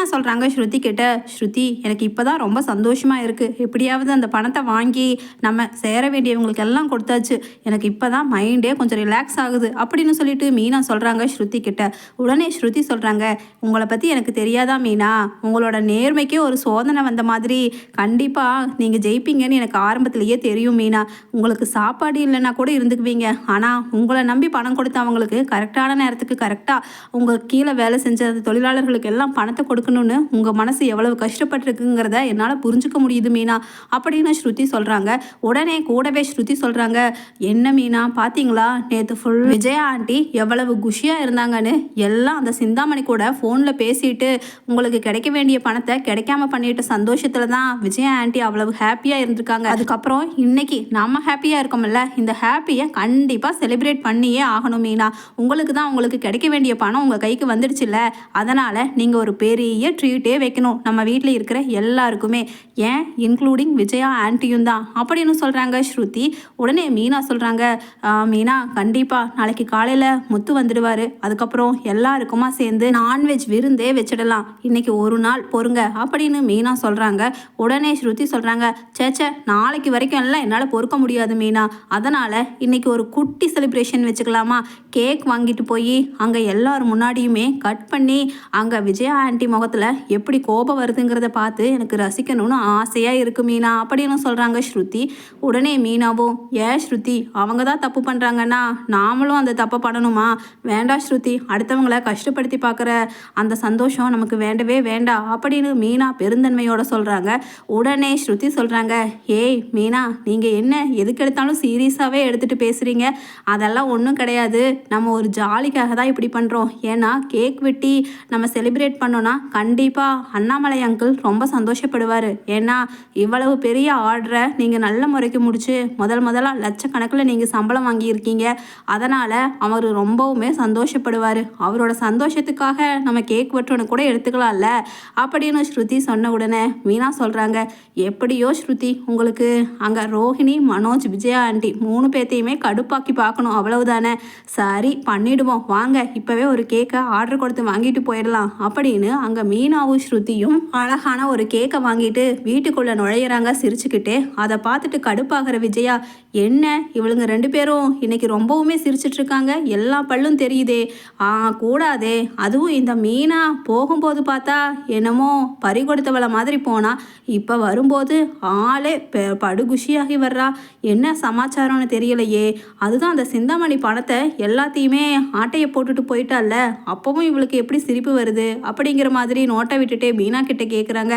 என்ன சொல்கிறாங்க ஸ்ருதி கிட்ட? ஸ்ருதி எனக்கு இப்போ தான் ரொம்ப சந்தோஷமாக இருக்குது எப்படியாவது அந்த பணத்தை வாங்கி நம்ம சேர வேண்டியவங்களுக்கு எல்லாம் கொடுத்தாச்சு. எனக்கு இப்போ தான் மைண்டே கொஞ்சம் ரிலாக்ஸ் ஆகுது அப்படின்னு சொல்லிட்டு மீனா சொல்கிறாங்க ஸ்ருதி கிட்ட. உடனே ஸ்ருதி சொல்கிறாங்க உங்களை பற்றி எனக்கு தெரியாதா மீனா? உங்களோட நேர்மைக்கே ஒரு சோதனை வந்த மாதிரி. கண்டிப்பாக நீங்கள் ஜெயிப்பீங்கன்னு எனக்கு ஆரம்பத்திலேயே தெரியும் மீனா. உங்களுக்கு சாப்பாடு இல்லைன்னா கூட இருந்துக்குவீங்க. ஆனால் உங்களை நம்பி பணம் கொடுத்தவங்களுக்கு கரெக்டான நேரத்துக்கு கரெக்டாக உங்கள் கீழே வேலை செஞ்ச அந்த தொழிலாளர்களுக்கு எல்லாம் பணத்தை இருக்கணும்னு உங்கள் மனசு எவ்வளவு கஷ்டப்பட்டிருக்குங்கிறத என்னால் புரிஞ்சுக்க முடியுது மீனா. அப்படின்னு ஸ்ருதி சொல்கிறாங்க உடனே கூடவே ஸ்ருதி சொல்கிறாங்க என்ன மீனா பார்த்தீங்களா நேற்று ஃபுல் விஜயா ஆண்டி எவ்வளவு குஷியாக இருந்தாங்கன்னு எல்லாம் அந்த சிந்தாமணி கூட ஃபோனில் பேசிட்டு உங்களுக்கு கிடைக்க வேண்டிய பணத்தை கிடைக்காம பண்ணிட்ட சந்தோஷத்தில் தான் விஜயா ஆண்டி அவ்வளவு ஹாப்பியாக இருந்திருக்காங்க. அதுக்கப்புறம் இன்னைக்கு நம்ம ஹாப்பியாக இருக்கோம்ல. இந்த ஹாப்பியை கண்டிப்பாக செலிப்ரேட் பண்ணியே ஆகணும் மீனா. உங்களுக்கு தான் உங்களுக்கு கிடைக்க வேண்டிய பணம் உங்கள் கைக்கு வந்துடுச்சுல்ல. அதனால் நீங்கள் ஒரு பெரிய ட்ரீட்டே வைக்கணும். நம்ம வீட்டில் இருக்கிற எல்லாருக்குமே. ஏன்? இன்க்ளூடிங் விஜயா ஆன்ட்டியும் தான். அப்படின்னு சொல்கிறாங்க ஸ்ருதி. உடனே மீனா சொல்கிறாங்க மீனா கண்டிப்பாக நாளைக்கு காலையில் முத்து வந்துடுவார். அதுக்கப்புறம் எல்லாருக்குமா சேர்ந்து நான்வெஜ் விருந்தே வச்சிடலாம். இன்றைக்கி ஒரு நாள் பொறுங்க. அப்படின்னு மீனா சொல்கிறாங்க உடனே ஸ்ருதி சொல்கிறாங்க சேச்சே நாளைக்கு வரைக்கும் எல்லாம் என்னால் பொறுக்க முடியாது மீனா. அதனால் இன்றைக்கி ஒரு குட்டி செலிப்ரேஷன் வச்சுக்கலாமா? கேக் வாங்கிட்டு போய் அங்கே எல்லார் முன்னாடியுமே கட் பண்ணி அங்கே விஜயா ஆண்டி முகத்தில் எப்படி கோபம் வருதுங்கிறத பார்த்து எனக்கு ரசிக்கணும்னு ஆசையாக இருக்குது மீனா. அப்படின்னு சொல்கிறாங்க ஸ்ருதி. உடனே மீனாவும் ஏன் ஸ்ருதி அவங்க தான் தப்பு பண்ணுறாங்கன்னா நாமளும் அந்த தப்பை பண்ணணுமா? வேண்டாம் ஸ்ருதி அடுத்தவங்கள கஷ்டப்படுத்தி பார்க்குற அந்த சந்தோஷம் நமக்கு வேண்டவே வேண்டாம் அப்படின்னு மீனா பெருந்தன்மையோட சொல்கிறாங்க உடனே ஸ்ருதி சொல்கிறாங்க ஏய் மீனா நீங்கள் என்ன எதுக்கு எடுத்தாலும் சீரியஸாகவே எடுத்துகிட்டு பேசுகிறீங்க அதெல்லாம் ஒன்றும் கிடையாது. நம்ம ஒரு ஜாலிக்காக தான் இப்படி பண்ணுறோம் ஏன்னா கேக் வெட்டி நம்ம செலிப்ரேட் பண்ணோன்னா கண்டிப்பாக அண்ணாமலை அங்கிள் ரொம்ப சந்தோஷப்படுவார். ஏன்னா இவ்வளவு பெரிய ஆர்டரை நீங்கள் நல்ல முறைக்கு முடிச்சு முதல் முதலாக லட்சக்கணக்கில் நீங்கள் சம்பளம் வாங்கியிருக்கீங்க. அதனால் அவர் ரொம்பவுமே சந்தோஷப்படுவார். அவரோட சந்தோஷத்துக்காக நம்ம கேக் வெட்டணும் கூட எடுத்துக்கலாம்ல? அப்படின்னு ஸ்ருதி சொன்ன உடனே மீனா சொல்கிறாங்க எப்படியோ ஸ்ருதி உங்களுக்கு அங்கே ரோஹிணி மனோஜ் விஜயா ஆண்டி மூணு பேர்த்தையுமே கடுப்பாக்கி பார்க்கணும் அவ்வளவுதானே? சரி பண்ணிடுவோம். வாங்க இப்போவே ஒரு கேக்கை ஆர்டர் கொடுத்து வாங்கிட்டு போயிடலாம். அப்படின்னு அங்கே மீனாவும் ஸ்ருதியும் அழகான ஒரு கேக்கை வாங்கிட்டு வீட்டுக்குள்ளே நுழையிறாங்க சிரிச்சுக்கிட்டே. அதை பார்த்துட்டு கடுப்பாகிற விஜயா என்ன? இவளுங்க ரெண்டு பேரும் இன்னைக்கு ரொம்பவுமே சிரிச்சிட்டு இருக்காங்க எல்லா பல்லும் தெரியுதே. ஆ கூடாதே. அதுவும் இந்த மீனா போகும்போது பார்த்தா என்னமோ பறி கொடுத்தவளை மாதிரி போனா. இப்போ வரும்போது ஆளே பெ- படுகுஷியாகி வர்றா. என்ன சமாச்சாரம்னு தெரியலையே. அதுதான் அந்த சிந்தாமணி பணத்தை எல்லாத்தையுமே ஆட்டையை போட்டுட்டு போயிட்டால அப்பவும் இவளுக்கு எப்படி சிரிப்பு வருது? அப்படிங்கிற மாதிரி நோட்டை விட்டுட்டே மீனா கிட்ட கேட்குறாங்க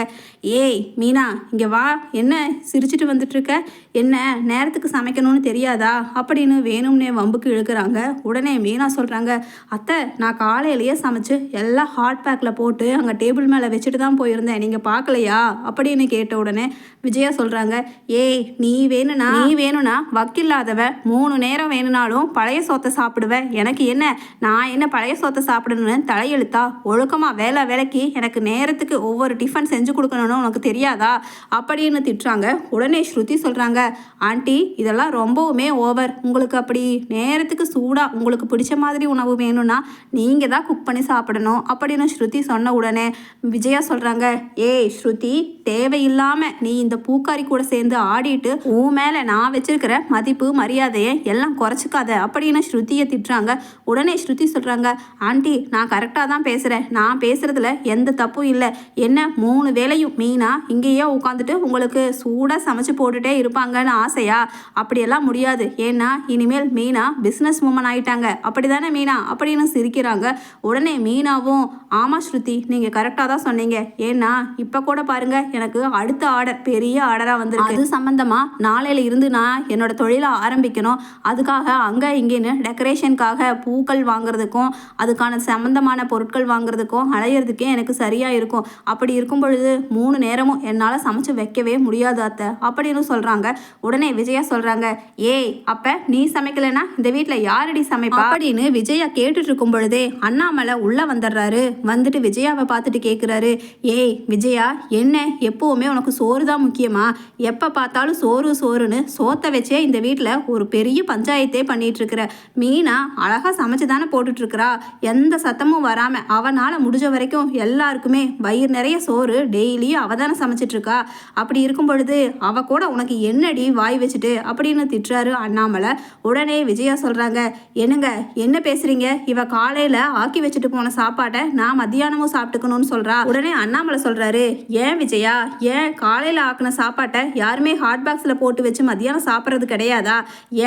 ஏய் மீனா இங்கே வா. என்ன சிரிச்சிட்டு வந்துட்டு இருக்க என்ன நேரத்துக்கு சமைக்கணும்னு தெரியாதா? அப்படின்னு வேணும்னே வம்புக்கு இழுக்கிறாங்க. உடனே மீனா சொல்கிறாங்க அத்தை நான் காலையிலேயே சமைச்சு எல்லாம் ஹாட் பேக்கில் போட்டு அங்கே டேபிள் மேலே வச்சுட்டு தான் போயிருந்தேன். நீங்கள் பார்க்கலையா? அப்படின்னு கேட்ட உடனே விஜயா சொல்கிறாங்க ஏய் நீ வேணும்னா நீ வேணும்னா வக்கில்லாதவ. மூணு நேரம் வேணும்னாலும் பழைய சோத்தை சாப்பிடுவ. எனக்கு என்ன? நான் என்ன பழைய சோத்தை சாப்பிடணும்னு தலையெழுத்தா? ஒழுக்கமாக வேலை வேலைக்கு எனக்கு நேரத்துக்கு ஒவ்வொரு டிஃபன் செஞ்சு கொடுக்கணும்னு உனக்கு தெரியாதா? அப்படின்னு திட்டுறாங்க? உடனே ஸ்ருதி சொல்கிறாங்க ஆண்டி இதெல்லாம் ரொம்பவுமே ஓவர் உங்களுக்கு அப்படி நேரத்துக்கு சூடாக உங்களுக்கு பிடிச்ச மாதிரி உணவு வேணும்னா நீங்கள் தான் குக் பண்ணி சாப்பிடணும் அப்படின்னு ஸ்ருதி சொன்ன உடனே விஜயா சொல்கிறாங்க ஏய் ஸ்ருதி தேவையில்லாமல் நீ இந்த பூக்காரி கூட சேர்ந்து ஆடிட்டு உன் மேலே நான் வச்சிருக்கிற மதிப்பு மரியாதையை எல்லாம் குறைச்சிக்காத அப்படின்னு ஸ்ருதியை திட்டுறாங்க. உடனே ஸ்ருதி சொல்கிறாங்க ஆண்டி நான் கரெக்டாக தான் பேசுகிறேன் நான் பேசுகிறதுல எந்த தப்பும் இல்லை. என்ன மூணு வேலையும் மெயினாக இங்கேயே உட்காந்துட்டு உங்களுக்கு சூடாக சமைச்சு போட்டுட்டே இருப்பாங்கன்னு ஆசையா? அப்படியெல்லாம் முடியாது. ஏன்னா இனிமேல் மீனா பிஸ்னஸ் உமன் ஆயிட்டாங்க. அப்படி தானே மீனா? அப்படின்னு சிரிக்கிறாங்க. உடனே மீனாவும் ஆமா ஸ்ருதி நீங்கள் கரெக்டாக தான் சொன்னீங்க. ஏன்னா இப்போ கூட பாருங்க எனக்கு அடுத்த ஆர்டர் பெரிய ஆர்டராக வந்துருக்கு. அது சம்மந்தமாக நாளையில இருந்து நான் என்னோட தொழிலை ஆரம்பிக்கணும். அதுக்காக அங்கே இங்கேன்னு டெக்கரேஷனுக்காக பூக்கள் வாங்குறதுக்கும் அதுக்கான சம்மந்தமான பொருட்கள் வாங்குறதுக்கும் அலையிறதுக்கே எனக்கு சரியாக இருக்கும். அப்படி இருக்கும் பொழுது மூணு நேரமும் என்னால் சமைச்சு வைக்கவே முடியாது அத்தை. அப்படின்னு சொல்கிறாங்க உடனே விஜயா சொல்கிறாங்க ஏய் அப்போ நீ சமைக்கலைன்னா இந்த வீட்டில் யாரடி சமைப்பா? அப்படின்னு விஜயா கேட்டுட்டு இருக்கும் பொழுதே அண்ணாமலை உள்ளே வந்துடுறாரு. வந்துட்டு விஜயாவை பார்த்துட்டு கேட்குறாரு ஏய் விஜயா என்ன? எப்போவுமே உனக்கு சோறு தான் முக்கியமா? எப்போ பார்த்தாலும் சோறு சோறுன்னு சோத்தை வச்சே இந்த வீட்டில் ஒரு பெரிய பஞ்சாயத்தே பண்ணிகிட்ருக்குற மீனா அழகாக சமைச்சு தானே போட்டுட்டு இருக்கிறா? எந்த சத்தமும் வராமல் அவனால் முடிஞ்ச வரைக்கும் எல்லா எல்லாருக்குமே வயிறு நிறைய சோறு டெய்லியும் அவ தானே சமைச்சிட்ருக்கா? அப்படி இருக்கும் பொழுது அவ கூட உனக்கு என்னடி வாய் வச்சுட்டு அப்படின்னு திட்டுறாரு அண்ணாமலை. உடனே விஜயா சொல்கிறாங்க என்னங்க என்ன பேசுகிறீங்க இவ காலையில் ஆக்கி வச்சுட்டு போன சாப்பாட்டை நான் மத்தியானமும் சாப்பிட்டுக்கணும்னு சொல்கிறா உடனே அண்ணாமலை சொல்கிறாரு ஏன் விஜயா? ஏன் காலையில் ஆக்கின சாப்பாட்டை யாருமே ஹாட் பாக்ஸில் போட்டு வச்சு மத்தியானம் சாப்பிட்றது கிடையாதா?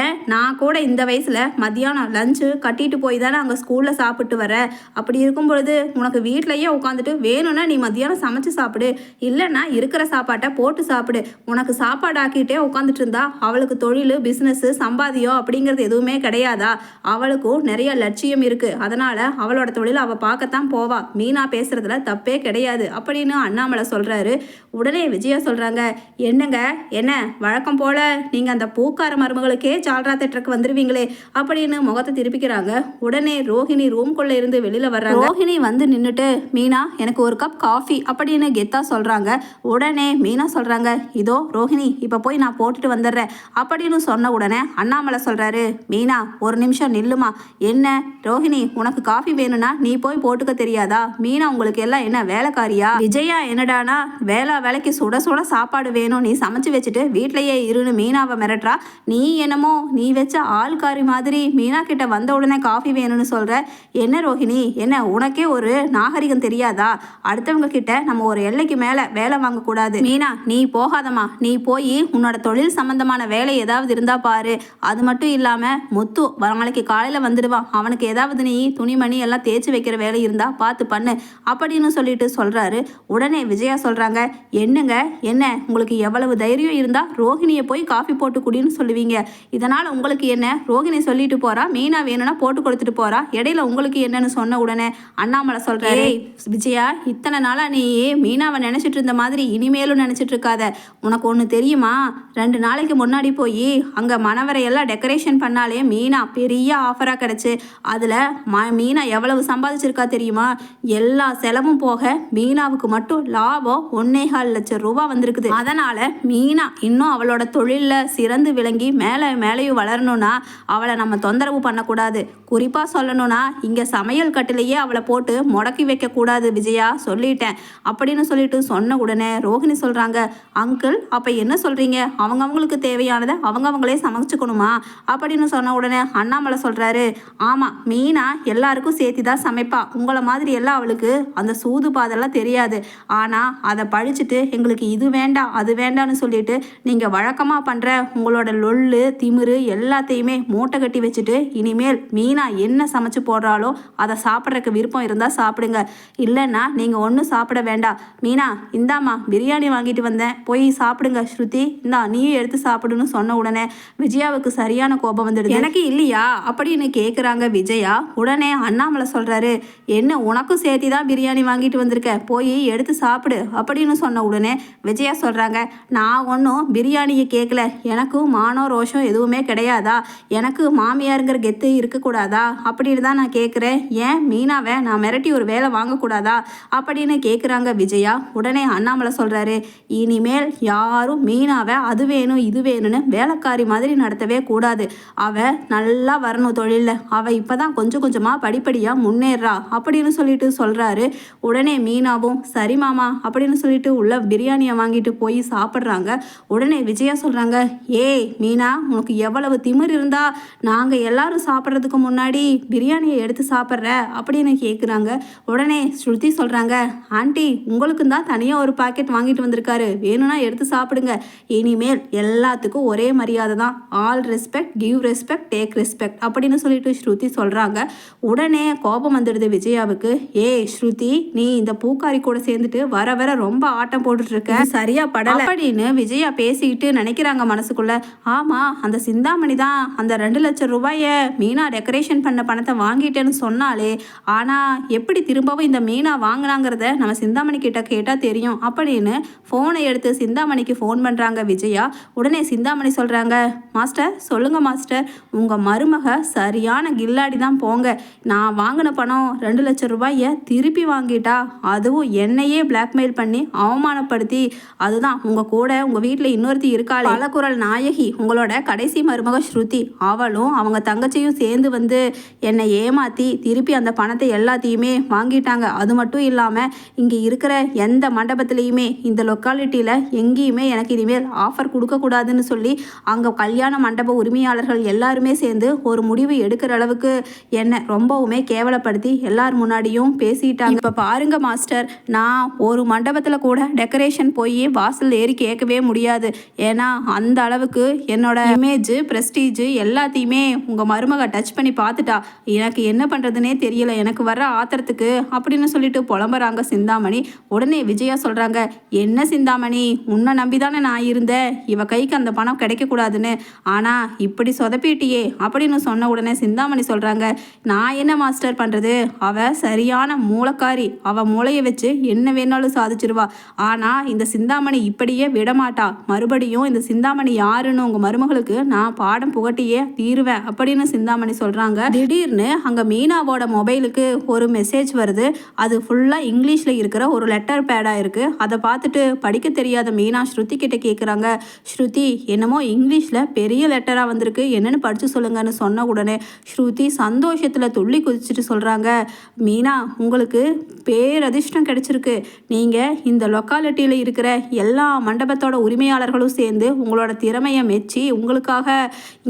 ஏன் நான் கூட இந்த வயசில் மத்தியானம் லஞ்சு கட்டிட்டு போய் தானே அங்கே ஸ்கூலில் சாப்பிட்டு வர அப்படி இருக்கும் பொழுது உனக்கு வீட்லேயே உட்காந்து உட்காந்துட்டு வேணும்னா நீ மத்தியானம் சமைச்சு சாப்பிடு. இல்லைன்னா இருக்கிற சாப்பாட்டை போட்டு சாப்பிடு. உனக்கு சாப்பாடு ஆக்கிட்டே உட்காந்துட்டு இருந்தா அவளுக்கு தொழில் பிஸ்னஸ் சம்பாதியம் அப்படிங்கிறது எதுவுமே கிடையாதா? அவளுக்கும் நிறைய லட்சியம் இருக்கு. அதனால அவளோட தொழில் அவள் பார்க்கத்தான் போவா. மீனா பேசுறதுல தப்பே கிடையாது அப்படின்னு அண்ணாமலை சொல்றாரு. உடனே விஜயா சொல்றாங்க என்னங்க? என்ன? வழக்கம் போல நீங்க அந்த பூக்கார மருமகளுக்கே சால்ரா தேட்டருக்கு வந்துருவீங்களே அப்படின்னு முகத்தை திருப்பிக்கிறாங்க. உடனே ரோஹிணி ரூம்குள்ளே இருந்து வெளியில வர்றாங்க. ரோஹிணி வந்து நின்றுட்டு மீனா எனக்கு ஒரு கப் காஃபி அப்படின்னு கெத்தா சொல்கிறாங்க உடனே மீனா சொல்கிறாங்க இதோ ரோஹிணி இப்போ போய் நான் போட்டுட்டு வந்துடுறேன். அப்படின்னு சொன்ன உடனே அண்ணாமலை சொல்கிறாரு மீனா ஒரு நிமிஷம் நில்லுமா. என்ன? ரோஹிணி உனக்கு காஃபி வேணும்னா நீ போய் போட்டுக்க தெரியாதா? மீனா உங்களுக்கு எல்லாம் என்ன வேலைக்காரியா? விஜயா என்னடானா வேலை வேலைக்கு சுட சுட சாப்பாடு வேணும். நீ சமைச்சு வச்சுட்டு வீட்லயே இருன்னு மீனாவை மிரட்டுறா. நீ என்னமோ நீ வச்ச ஆள்காரி மாதிரி மீனா கிட்ட வந்த உடனே காஃபி வேணும்னு சொல்ற. என்ன ரோஹிணி? என்ன உனக்கே ஒரு நாகரிகம் தெரியாது? அடுத்தவங்க கிட்ட நம்ம ஒரு எல்லைக்கு மேல வேலை வாங்கக்கூடாது. மீனா நீ போகாதம்மா. நீ போய் உன்னோட தொழில் சம்பந்தமான வேலை ஏதாவது இருந்தா பாரு. அது மட்டும் இல்லாம முத்து நாளைக்கு காலையில வந்துடுவான். அவனுக்கு ஏதாவது நீ துணிமணி எல்லாம் தேய்ச்சி வைக்கிற வேலை இருந்தா பார்த்து பண்ணு. அப்படின்னு சொல்லிட்டு சொல்றாரு. உடனே விஜயா சொல்றாங்க என்னங்க? என்ன? உங்களுக்கு எவ்வளவு தைரியம் இருந்தா ரோஹிணியை போய் காஃபி போட்டு குடின்னு சொல்லுவீங்க. இதனால உங்களுக்கு என்ன? ரோஹிணி சொல்லிட்டு போறா? மீனா வேணும்னா போட்டு கொடுத்துட்டு போறா? இடையில உங்களுக்கு என்னன்னு சொன்ன உடனே அண்ணாமலை சொல்றாரு "ஏய், விஜயா இத்தனை நாளா நீ மீனாவை நினச்சிட்டு இருந்த மாதிரி இனிமேலும் நினச்சிட்டு இருக்காத உனக்கு ஒன்று தெரியுமா? ரெண்டு நாளைக்கு முன்னாடி போய் அங்கே மணவரையெல்லாம் டெக்கரேஷன் பண்ணாலே மீனா பெரிய ஆஃபராக கிடச்சி. அதில் ம மீனா எவ்வளவு சம்பாதிச்சிருக்கா தெரியுமா? எல்லா செலவும் போக மீனாவுக்கு மட்டும் லாபம் ஒன்னேகால் லட்சம் ரூபா வந்திருக்குது. அதனால் மீனா இன்னும் அவளோட தொழிலில் சிறந்து விளங்கி மேலே மேலேயும் வளரணும்னா அவளை நம்ம தொந்தரவு பண்ணக்கூடாது. குறிப்பாக சொல்லணும்னா இங்கே சமையல் கட்டிலேயே அவளை போட்டு முடக்கி வைக்கக்கூடாது. விஜயா சொல்லிட்டேன். அப்படின்னு சொல்லிட்டு சொன்ன உடனே ரோஹிணி சொல்கிறாங்க அங்கிள் அப்போ என்ன சொல்கிறீங்க அவங்க அவங்களுக்கு தேவையானதை அவங்க அவங்களே சமைச்சுக்கணுமா? அப்படின்னு சொன்ன உடனே அண்ணாமலை சொல்கிறாரு ஆமாம் மீனா எல்லாருக்கும் சேர்த்து தான் சமைப்பா. உங்களை மாதிரி எல்லாம் அவளுக்கு அந்த சூது பாதெல்லாம் தெரியாது. ஆனால் அதை படிச்சுட்டு எங்களுக்கு இது வேண்டாம் அது வேண்டாம்னு சொல்லிட்டு நீங்கள் வழக்கமாக பண்ணுற உங்களோட லொல்லு திமிரு எல்லாத்தையுமே மூட்டை கட்டி வச்சுட்டு இனிமேல் மீனா என்ன சமைச்சு போடுறாளோ அதை சாப்பிட்றதுக்கு விருப்பம் இருந்தால் சாப்பிடுங்க. இல்லை இல்லைன்னா நீங்க ஒன்றும் சாப்பிட வேண்டாம். மீனா இந்தாம்மா பிரியாணி வாங்கிட்டு வந்தேன். போய் சாப்பிடுங்க ஸ்ருதி. இந்தா நீயும் எடுத்து சாப்பிடுன்னு சொன்ன உடனே விஜயாவுக்கு சரியான கோபம் வந்துடுது. எனக்கு இல்லையா? அப்படின்னு கேட்குறாங்க விஜயா. உடனே அண்ணாமலை சொல்றாரு என்ன உனக்கும் சேர்த்தி தான் பிரியாணி வாங்கிட்டு வந்திருக்க. போய் எடுத்து சாப்பிடு அப்படின்னு சொன்ன உடனே விஜயா சொல்றாங்க நான் ஒன்றும் பிரியாணியை கேட்கல எனக்கும் மானோ ரோஷம் எதுவுமே கிடையாதா? எனக்கு மாமியாருங்கிற கெத்து இருக்கக்கூடாதா? அப்படின்னு தான் நான் கேட்குறேன் ஏன் மீனாவை நான் மிரட்டி ஒரு வேலை வாங்கக்கூடாதா? அப்படின்னு கேட்குறாங்க விஜயா. உடனே அண்ணாமலை சொல்கிறாரு இனிமேல் யாரும் மீனாவை அது வேணும் இது வேணும்னு வேலைக்காரி மாதிரி நடத்தவே கூடாது. அவ நல்லா வரணும் தொழிலில். அவ இப்போ தான் கொஞ்சம் கொஞ்சமாக படிப்படியாக முன்னேறா அப்படின்னு சொல்லிட்டு சொல்கிறாரு உடனே மீனாவும் சரி மாமா அப்படின்னு சொல்லிட்டு உள்ள பிரியாணியை வாங்கிட்டு போய் சாப்பிட்றாங்க. உடனே விஜயா சொல்கிறாங்க ஏய் மீனா உனக்கு எவ்வளவு திமிர் இருந்தா நாங்கள் எல்லாரும் சாப்பிட்றதுக்கு முன்னாடி பிரியாணியை எடுத்து சாப்பிட்ற அப்படின்னு கேட்குறாங்க உடனே ஸ்ருதி சொல்கிறாங்க ஆண்டி உங்களுக்கும் தான் தனியாக ஒரு பாக்கெட் வாங்கிட்டு வந்திருக்காரு. வேணும்னா எடுத்து சாப்பிடுங்க. இனிமேல் எல்லாத்துக்கும் ஒரே மரியாதை தான். All respect give respect take respect அப்படின்னு சொல்லிட்டு ஸ்ருதி சொல்கிறாங்க உடனே கோபம் வந்துடுது விஜயாவுக்கு. ஏய் ஸ்ருதி நீ இந்த பூக்காரி கூட சேர்ந்துட்டு வர வர ரொம்ப ஆட்டம் போட்டுட்ருக்க. சரியாக சரியா படல. அப்படின்னு விஜயா பேசிக்கிட்டு நினைக்கிறாங்க மனசுக்குள்ள. ஆமாம் அந்த சிந்தாமணி தான் அந்த ரெண்டு லட்சம் ரூபாயை மீனா டெக்கரேஷன் பண்ண பணத்தை வாங்கிட்டேன்னு சொன்னாலே ஆனால் எப்படி திரும்பவும் இந்த மீனா வாங்கினாங்கிறத நம்ம சிந்தாமணி கிட்ட கேட்டால் தெரியும். அப்படின்னு ஃபோனை எடுத்து சிந்தாமணிக்கு ஃபோன் பண்ணுறாங்க விஜயா. உடனே சிந்தாமணி சொல்கிறாங்க மாஸ்டர் சொல்லுங்கள் மாஸ்டர். உங்கள் மருமக சரியான கில்லாடி தான் போங்க. நான் வாங்கின பணம் ரெண்டு லட்சம் ரூபாயை திருப்பி வாங்கிட்டா அதுவும் என்னையே பிளாக்மெயில் பண்ணி அவமானப்படுத்தி. அதுதான் உங்கள் கூட உங்கள் வீட்டில் இன்னொருத்தி இருக்காள். பலகுரல் நாயகி உங்களோட கடைசி மருமக ஸ்ருதி அவளும் அவங்க தங்கச்சியும் சேர்ந்து வந்து என்னை ஏமாற்றி திருப்பி அந்த பணத்தை எல்லாத்தையுமே வாங்கிட்டாங்க. அது மட்டும் இல்லாமல் இங்கே இருக்கிற எந்த மண்டபத்துலேயுமே இந்த லொக்காலிட்டியில் எங்கேயுமே எனக்கு இனிமேல் ஆஃபர் கொடுக்கக்கூடாதுன்னு சொல்லி அங்கே கல்யாண மண்டப உரிமையாளர்கள் எல்லாருமே சேர்ந்து ஒரு முடிவு எடுக்கிற அளவுக்கு என்னை ரொம்பவுமே கேவலப்படுத்தி எல்லார் முன்னாடியும் பேசிட்டாங்க. இப்போ பாருங்க மாஸ்டர் நான் ஒரு மண்டபத்தில் கூட டெக்கரேஷன் போய் வாசல் ஏறி கேட்கவே முடியாது. ஏன்னா அந்த அளவுக்கு என்னோட இமேஜ் ப்ரெஸ்டீஜ் எல்லாத்தையுமே உங்கள் மருமக டச் பண்ணி பார்த்துட்டா எனக்கு என்ன பண்ணுறதுனே தெரியல எனக்கு வர ஆத்திரத்துக்கு அப்படின்னு சொல்லி சொல்லிட்டு புலம்புறாங்க சிந்தாமணி. உடனே விஜயா சொல்கிறாங்க என்ன சிந்தாமணி உன்னை நம்பி தானே நான் இருந்தேன். இவ கைக்கு அந்த பணம் கிடைக்கக்கூடாதுன்னு. ஆனால் இப்படி சொதப்பிட்டியே அப்படின்னு சொன்ன உடனே சிந்தாமணி சொல்கிறாங்க நான் என்ன மாஸ்டர் பண்ணுறது அவ சரியான மூளைக்காரி. அவ மூளையை வச்சு என்ன வேணாலும் சாதிச்சிருவா. ஆனால் இந்த சிந்தாமணி இப்படியே விடமாட்டா. மறுபடியும் இந்த சிந்தாமணி யாருன்னு உங்கள் மருமகளுக்கு நான் பாடம் புகட்டியே தீருவேன் அப்படின்னு சிந்தாமணி சொல்கிறாங்க திடீர்னு அங்கே மீனாவோட மொபைலுக்கு ஒரு மெசேஜ் வருது. அது ஃபுல்லாக இங்கிலீஷில் இருக்கிற ஒரு லெட்டர் பேடாக இருக்குது அதை பார்த்துட்டு படிக்க தெரியாத மீனா ஸ்ருதி கிட்ட கேட்குறாங்க ஸ்ருதி என்னமோ இங்கிலீஷில் பெரிய லெட்டராக வந்திருக்கு. என்னென்னு படித்து சொல்லுங்கன்னு சொன்ன உடனே ஸ்ருதி சந்தோஷத்தில் துள்ளி குதிச்சுட்டு சொல்கிறாங்க மீனா உங்களுக்கு பேரதிர்ஷ்டம் கிடச்சிருக்கு. நீங்கள் இந்த லொக்காலிட்டியில் இருக்கிற எல்லா மண்டபத்தோட உரிமையாளர்களும் சேர்ந்து உங்களோட திறமையை மெச்சி உங்களுக்காக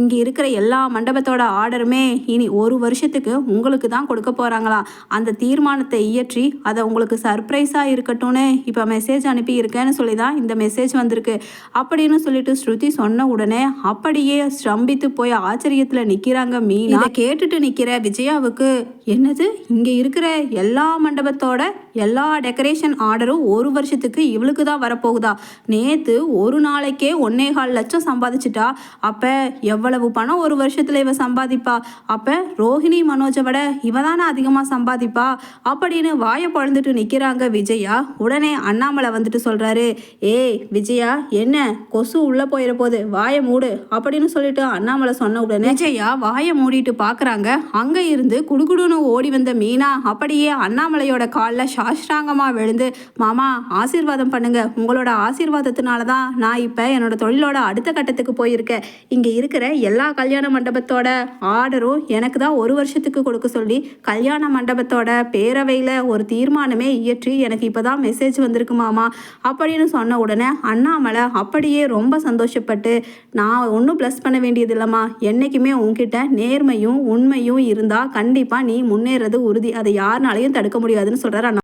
இங்கே இருக்கிற எல்லா மண்டபத்தோட ஆர்டருமே இனி ஒரு வருஷத்துக்கு உங்களுக்கு தான் கொடுக்க போகிறாங்களாம் அந்த தீர்மானத்தை இயற்றி அதை உங்களுக்கு சர்ப்ரைஸாக இருக்கட்டும்னு இப்போ மெசேஜ் அனுப்பி இருக்கேன்னு சொல்லி தான் இந்த மெசேஜ் வந்திருக்கு. அப்படின்னு சொல்லிட்டு ஸ்ருதி சொன்ன உடனே அப்படியே ஸ்ரம்பித்து போய் ஆச்சரியத்தில் நிற்கிறாங்க மீனா. கேட்டுட்டு நிற்கிற விஜயாவுக்கு என்னது? இங்கே இருக்கிற எல்லா மண்டபத்தோட எல்லா டெக்கரேஷன் ஆர்டரும் ஒரு வருஷத்துக்கு இவளுக்கு தான் வரப்போகுதா? நேற்று ஒரு நாளைக்கே ஒன்னே கால் லட்சம் சம்பாதிச்சிட்டா. அப்போ எவ்வளவு பணம் ஒரு வருஷத்தில் இவ சம்பாதிப்பா? அப்போ ரோஹிணி மனோஜை விட இவ தானே அதிகமாக சம்பாதிப்பா? அப்படின்னு வாயை பழந்துட்டு நிற்கிறாங்க விஜயா. உடனே அண்ணாமலை வந்துட்டு சொல்கிறாரு ஏய் விஜயா என்ன? கொசு உள்ளே போயிட போகுது வாயை மூடு அப்படின்னு சொல்லிட்டு அண்ணாமலை சொன்ன உடனே விஜயா வாயை மூடிட்டு பார்க்குறாங்க அங்கே இருந்து குடுகுடுன்னு ஓடி வந்த மீனா அப்படியே அண்ணாமலையோட காலில் சாஷ்டாங்கமாக விழுந்து மாமா ஆசீர்வாதம் பண்ணுங்க. உங்களோட ஆசீர்வாதத்தினால தான் நான் இப்போ என்னோட தொழிலோட அடுத்த கட்டத்துக்கு போயிருக்கேன். இங்கே இருக்கிற எல்லா கல்யாண மண்டபத்தோட ஆர்டரும் எனக்கு தான் ஒரு வருஷத்துக்கு கொடுக்க சொல்லி கல்யாண மண்டபத்தோட பேரவையில் ஒரு தீர்மானமே இயற்றி எனக்கு இப்போ தான் மெசேஜ் வந்திருக்கு மாமா அப்படின்னு சொன்ன உடனே அண்ணாமலை அப்படியே ரொம்ப சந்தோஷப்பட்டு நான் ஒன்றும் ப்ளஸ் பண்ண வேண்டியது இல்லைம்மா என்றைக்குமே உன்கிட்ட நேர்மையும் உண்மையும் இருந்தால் கண்டிப்பாக நீ முன்னேறது உறுதி. அதை யாருனாலையும் தடுக்க முடியாதுன்னு சொல்கிறார் அண்ணா